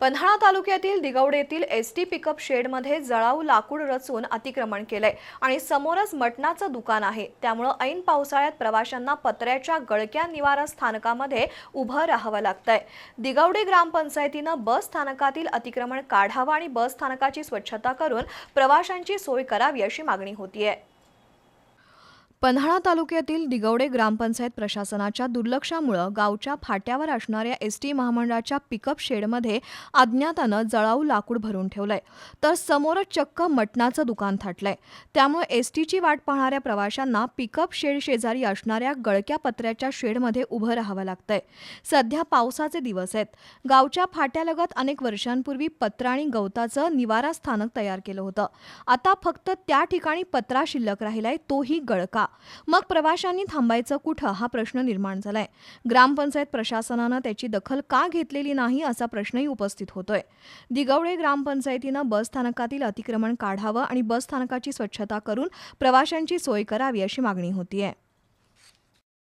पन्हाळा तालुक्यातील दिगवडेतील S T pickup शेडमध्ये जळाऊ लाकूड रचून अतिक्रमण केलंय आणि समोरच मटणाचं दुकान आहे. त्यामुळं ऐन पावसाळ्यात प्रवाशांना पत्र्याच्या गळक्या निवारा स्थानकामध्ये उभं राहावं लागतंय. दिगवडे ग्रामपंचायतीनं बस स्थानकातील अतिक्रमण काढावं आणि बस स्थानकाची स्वच्छता करून प्रवाशांची सोय करावी अशी मागणी होतीये. पन्हाळा तालुक्यातील दिगवडे ग्रामपंचायत प्रशासनाच्या दुर्लक्षामुळं गावच्या फाट्यावर असणाऱ्या एस टी महामंडळाच्या पिकअप शेडमध्ये अज्ञातानं जळाऊ लाकूड भरून ठेवलंय. तर समोरच चक्क मटणाचं दुकान थाटलंय. त्यामुळे एस टीची वाट पाहणाऱ्या प्रवाशांना पिकअप शेड शेजारी असणाऱ्या गळक्या पत्र्याच्या शेडमध्ये उभं राहावं लागतंय. सध्या पावसाचे दिवस आहेत. गावच्या फाट्यालगत अनेक वर्षांपूर्वी पत्र आणि गवताचं निवारा स्थानक तयार केलं होतं. आता फक्त त्या ठिकाणी पत्रा शिल्लक राहिलाय तोही गळका. मग प्रवाशांनी थांबायचं कुठं हा प्रश्न निर्माण झालाय. ग्रामपंचायत प्रशासनानं त्याची दखल का घेतलेली नाही असा प्रश्नही उपस्थित होतोय. दिगवडे ग्रामपंचायतीनं बस स्थानकातील अतिक्रमण काढावं आणि बस स्थानकाची स्वच्छता करून प्रवाशांची सोय करावी अशी मागणी होतीये.